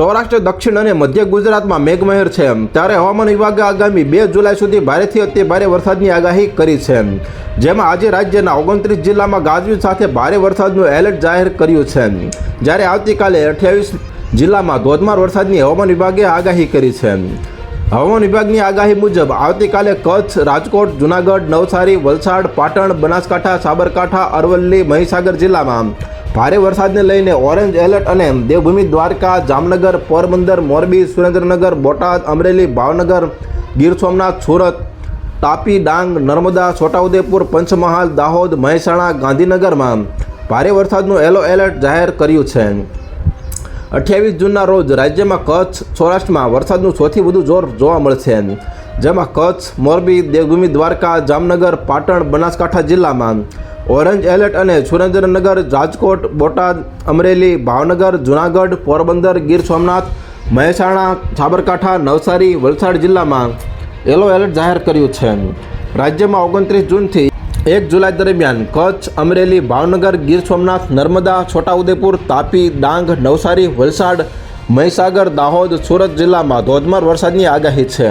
સૌરાષ્ટ્ર, દક્ષિણ અને મધ્ય ગુજરાતમાં મેઘમહેર છે. ત્યારે હવામાન વિભાગે આગામી બે જુલાઈ સુધી ભારેથી અતિ ભારે વરસાદની આગાહી કરી છે. જેમાં આજે રાજ્યના ઓગણત્રીસ જિલ્લામાં ગાજવીજ સાથે ભારે વરસાદનું એલર્ટ જાહેર કર્યું છે. જ્યારે આવતીકાલે અઠ્યાવીસ જિલ્લામાં ધોધમાર વરસાદની હવામાન વિભાગે આગાહી કરી છે. હવામાન વિભાગની આગાહી મુજબ આવતીકાલે કચ્છ, રાજકોટ, જૂનાગઢ, નવસારી, વલસાડ, પાટણ, બનાસકાંઠા, સાબરકાંઠા, અરવલ્લી, મહીસાગર જિલ્લામાં ભારે વરસાદને લઈને ઓરેન્જ એલર્ટ અને દેવભૂમિ દ્વારકા, જામનગર, પોરબંદર, મોરબી, સુરેન્દ્રનગર, બોટાદ, અમરેલી, ભાવનગર, ગીર સોમનાથ, સુરત, તાપી, ડાંગ, નર્મદા, છોટાઉદેપુર, પંચમહાલ, દાહોદ, મહેસાણા, ગાંધીનગરમાં ભારે વરસાદનું યલો એલર્ટ જાહેર કર્યું છે. અઠ્યાવીસ જૂનના રોજ રાજ્યમાં કચ્છ, સૌરાષ્ટ્રમાં વરસાદનું સૌથી વધુ જોર જોવા મળશે. જેમાં કચ્છ, મોરબી, દેવભૂમિ દ્વારકા, જામનગર, પાટણ, બનાસકાંઠા જિલ્લામાં ઓરેન્જ એલર્ટ અને સુરેન્દ્રનગર, રાજકોટ, બોટાદ, અમરેલી, ભાવનગર, જૂનાગઢ, પોરબંદર, ગીર સોમનાથ, મહેસાણા, સાબરકાંઠા, નવસારી, વલસાડ જિલ્લામાં યલો એલર્ટ જાહેર કર્યું છે. રાજ્યમાં ઓગણત્રીસ જૂનથી એક જુલાઈ દરમિયાન કચ્છ, અમરેલી, ભાવનગર, ગીર સોમનાથ, નર્મદા, છોટાઉદેપુર, તાપી, ડાંગ, નવસારી, વલસાડ, મહીસાગર, દાહોદ, સુરત જિલ્લામાં ધોધમાર વરસાદની આગાહી છે.